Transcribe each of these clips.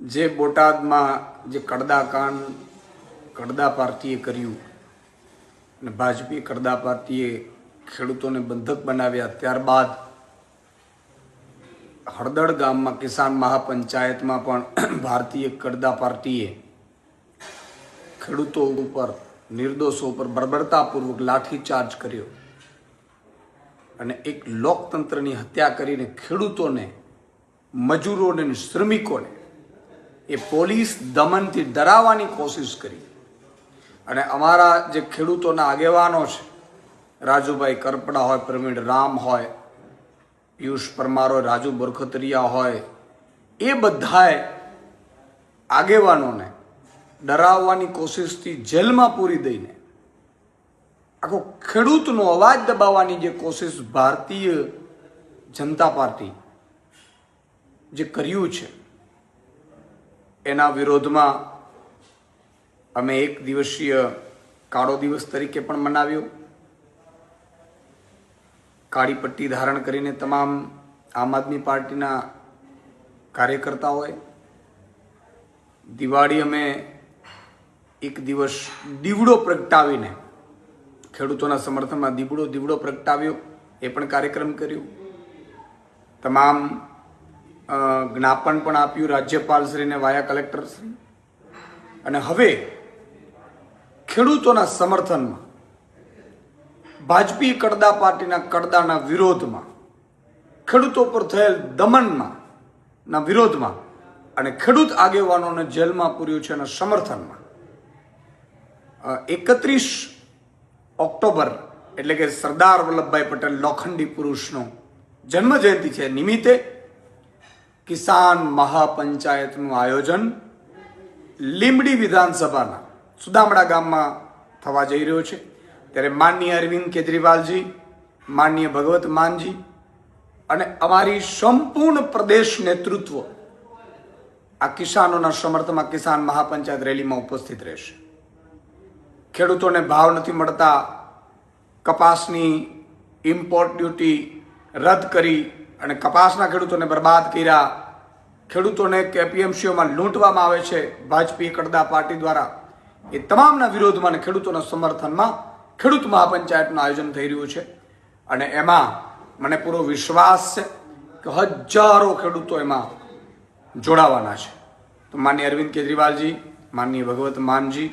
જે બોટાદમાં જે કડદાકાંડ કડદા પાર્ટીએ કર્યું અને ભાજપી કડદા પાર્ટીએ ખેડૂતોને બંધક બનાવ્યા, ત્યારબાદ હળદળ ગામમાં કિસાન મહાપંચાયતમાં પણ ભારતીય કડદા પાર્ટીએ ખેડૂતો ઉપર નિર્દોષો ઉપર બર્બરતાપૂર્વક લાઠીચાર્જ કર્યો અને એક લોકતંત્રની હત્યા કરીને ખેડૂતોને, મજૂરોને શ્રમિકોને એ પોલીસ દમનથી ડરાવવાની કોશિશ કરી. અને અમારા જે ખેડૂતોના આગેવાનો છે, રાજુભાઈ કરપડા હોય, પ્રવીણ રામ હોય, પિયુષ પરમાર હોય રાજુ બરખતરિયા હોય, એ બધાએ આગેવાનોને ડરાવવાની કોશિશથી જેલમાં પૂરી દઈને આખો ખેડૂતનો અવાજ દબાવવાની જે કોશિશ ભારતીય જનતા પાર્ટી જે કર્યું છે એના વિરોધમાં અમે એક દિવસીય કાળો દિવસ તરીકે પણ મનાવ્યો. કાળી પટ્ટી ધારણ કરીને તમામ આમ આદમી પાર્ટીના કાર્યકર્તાઓએ દિવાળી અમે એક દિવસ દીવડો પ્રગટાવીને, ખેડૂતોના સમર્થનમાં દીવડો દીવડો પ્રગટાવ્યો, એ પણ કાર્યક્રમ કર્યો. તમામ જ્ઞાપન પણ આપ્યું રાજ્યપાલશ્રીને, વાયા કલેક્ટરશ્રી. અને હવે ખેડૂતોના સમર્થનમાં ભાજપી કડદા પાર્ટીના કડદાના વિરોધમાં, ખેડૂતો પર થયેલ દમનમાં ના વિરોધમાં અને ખેડૂત આગેવાનોને જેલમાં પૂર્યું છે એના સમર્થનમાં એકત્રીસ ઓક્ટોબર એટલે કે સરદાર વલ્લભભાઈ પટેલ લોખંડી પુરુષનો જન્મ જયંતિ છે નિમિત્તે કિસાન મહાપંચાયતનું આયોજન લીંબડી વિધાનસભાના સુદામડા ગામમાં થવા જઈ રહ્યો છે. ત્યારે માનનીય અરવિંદ કેજરીવાલજી, માનનીય ભગવત માનજી અને અમારી સંપૂર્ણ પ્રદેશ નેતૃત્વ આ કિસાનોના સમર્થનમાં કિસાન મહાપંચાયત રેલીમાં ઉપસ્થિત રહેશે. ખેડૂતોને ભાવ નથી મળતા, કપાસની ઇમ્પોર્ટ ડ્યુટી રદ કરી અને કપાસના ખેડૂતોને બરબાદ કર્યા. ખેડૂતોને કેપીએમસીઓમાં લૂંટવામાં આવે છે. ભાજપી કડદા પાર્ટી દ્વારા એ તમામના વિરોધમાં અને ખેડૂતોના સમર્થનમાં ખેડૂત મહાપંચાયતનું આયોજન થઈ રહ્યું છે. અને એમાં મને પૂરો વિશ્વાસ છે કે હજારો ખેડૂતો એમાં જોડાવાના છે. તો માનનીય અરવિંદ કેજરીવાલજી, માનનીય ભગવત માનજી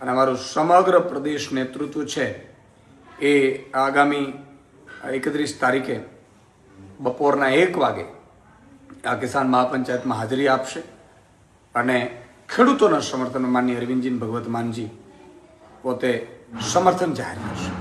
અને અમારું સમગ્ર પ્રદેશ નેતૃત્વ છે એ આગામી એકત્રીસ તારીખે બપોરના એક વાગે આ કિસાન મહાપંચાયતમાં હાજરી આપશે અને ખેડૂતોના સમર્થન માનનીય અરવિંદજી ભગવત માનજી પોતે સમર્થન જાહેર કરશે.